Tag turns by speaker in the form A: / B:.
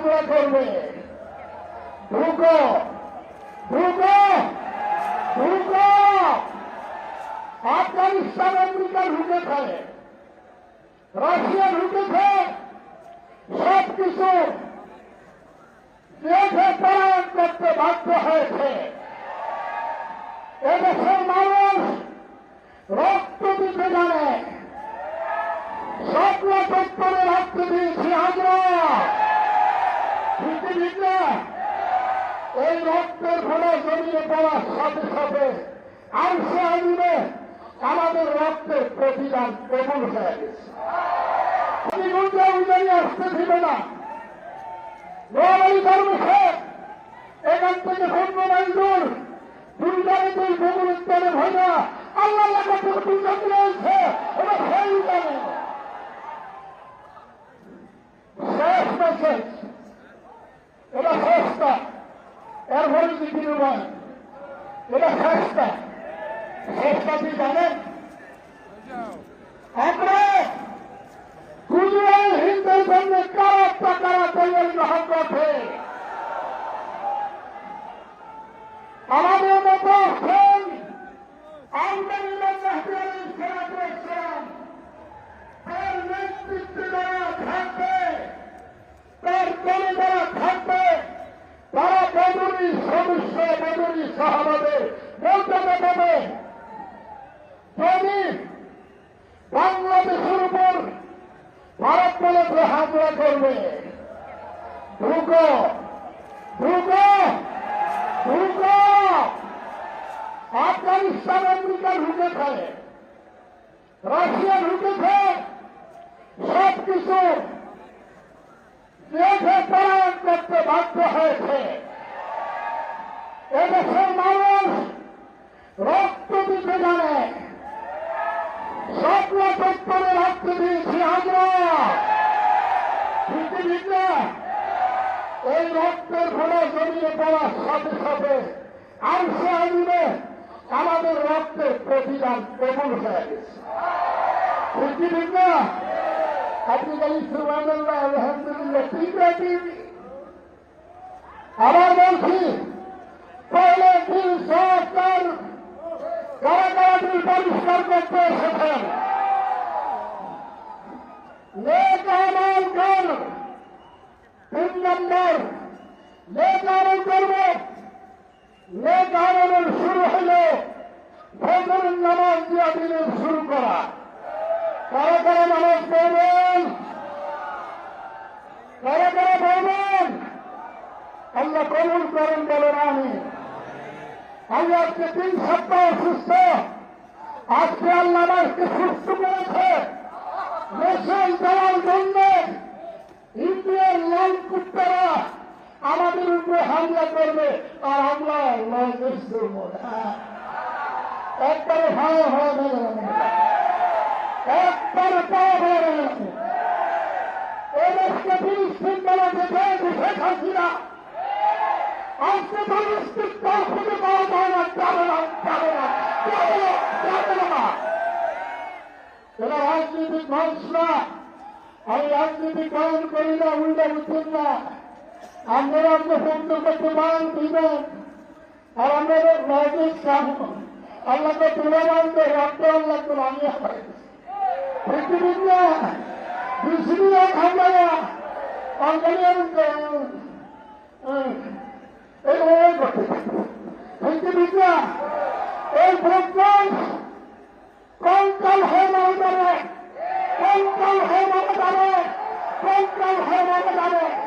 A: হামলা করবে। ঢুকো। ঢুকো। ঢুকো। আফগানিস্তান, আমেরিকা ঢুকেছে রাশিয়া ঢুকেছে সব কিছু দেখে পলায়ন করতে বাধ্য হয়েছে। এদেশের মানুষ রক্ত দিতে জানে স্বপ্ন চত্বরে রক্ত দিয়েছি আমরা পৃথিবীতে এই রক্তের ফলে জমিয়ে পড়ার সাথে সাথে আর সে আনবে আমাদের রক্তের প্রতিদান কবুল হয়ে গেছে। আমি আসতে ছিল না। এখান থেকে পূর্ণ মাইল দূর উত্তরে ভয়না আল্লাহ থেকে দুর্গা রয়েছে শেষ মেসেজ এটা শেষটা ভরে দিদি নয় এটা শেষটা শেষটা কি জানেন মর্যাদা পাবে যদি বাংলাদেশের উপর ভারত বলে হামলা করবে ঢুকো ঢুকো ঢুকো আফগানিস্তান আমেরিকা ঢুকেছে রাশিয়া ঢুকেছে সব কিছু দেখে পলায়ন করতে বাধ্য হয়েছে এদেশের মানুষ রক্ত দিতে জানে চত্বরে রক্ত দিয়েছি আমরা। পৃথিবীতে এই রক্তের ফলে জমিয়ে পড়ার সাথে সাথে আর সে আমাদের রক্তের প্রতিদান কবুল হয়ে গেছে। পৃথিবীতে আপনি বলি সুবানুল্লাহ আলহামদুলিল্লাহ, ঠিক আবার বলছি, পয়লে দিন সরকার কারা কারা বিল পরিষ্কার করতে এসেছেন নেক আমল কর তিন নম্বর নেক আমল করব নেক আমলের শুরু হলো ফজরের নামাজ দিয়া দিনের শুরু করা। কারা কারা নামাজ পড়বেন? কারা কারা পড়বেন? আল্লাহ কবুল করেন, বলেন আমি আমি আজকে তিন সপ্তাহ অসুস্থ আজকে আল্লাহ আমাকে সুস্থ করেছে। মেশাল দেওয়ার জন্য ইন্ডিয়ার লাল আমাদের উপরে হামলা করবে, আর আমরা লজেস করব না একবারে ভালো হয়ে গেল একবারে পাওয়া হয়ে গেল এদেশকে ফিলিস্তিন বলা যাবে যাবে যাবে যাবে না। এরা রাজনীতিক মানুষ না আমি রাজনীতি কারণ করি না, উল্টা বুঝছেন না। আপনারা আপনি সুন্দর করতে পারেন দিবেন আর আমাদের রাজনীতি কাম আল্লাহকে তুলে মানতে রক্ত আল্লাহ করে আমি পৃথিবীতে পৃথিবীও খাবে না। এই করতে পৃথিবীতে এই প্রজ্ঞান কঙ্কাল হয়ে মারা যাবে। কঙ্কাল হয়ে মারা যাবে। কঙ্কাল হয়ে